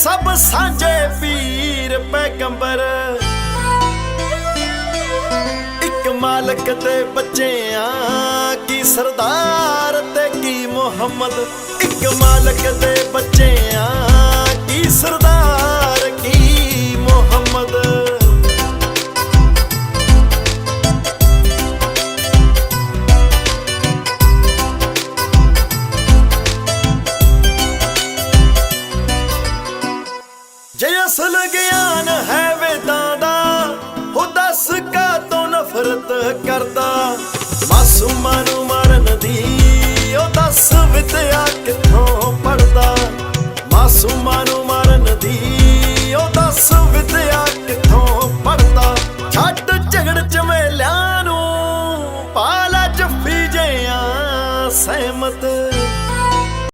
ਸਭ ਸਾਂਝੇ ਪੀਰ ਪੈਗੰਬਰ। ਇੱਕ ਮਾਲਕ ਦੇ ਬੱਚਿਆਂ ਕੀ ਸਰਦਾਰ ਤੇ ਕੀ ਮੁਹੰਮਦ। ਇੱਕ ਮਾਲਕ ਦੇ ਬੱਚਿਆਂ ਜੇ ਅਸਲ ਗਿਆਨ ਹੈ ਵੇਦਾਂ ਦਾ ਹੋ ਦੱਸ ਕਾ ਤੋਂ ਨਫ਼ਰਤ ਕਰਦਾ? ਮਾਸੂਮਾਂ ਨੂੰ ਮਾਰਨ ਦੀ, ਉਹ ਦੱਸ ਵਿਦਿਆ ਕਿੱਥੋਂ ਪੜਦਾ ਮਾਸੂਮਾਂ ਨੂੰ ਮਾਰਨ ਦੀ, ਉਹ ਦੱਸ ਵਿਦਿਆ ਕਿੱਥੋਂ ਪੜਦਾ ਛੱਡ ਝਗੜ ਚ ਚਮੇਲਿਆਂ ਨੂੰ, ਪਾਲਾ ਜੱਫੀ ਜਿਆਂ ਸਹਿਮਤ।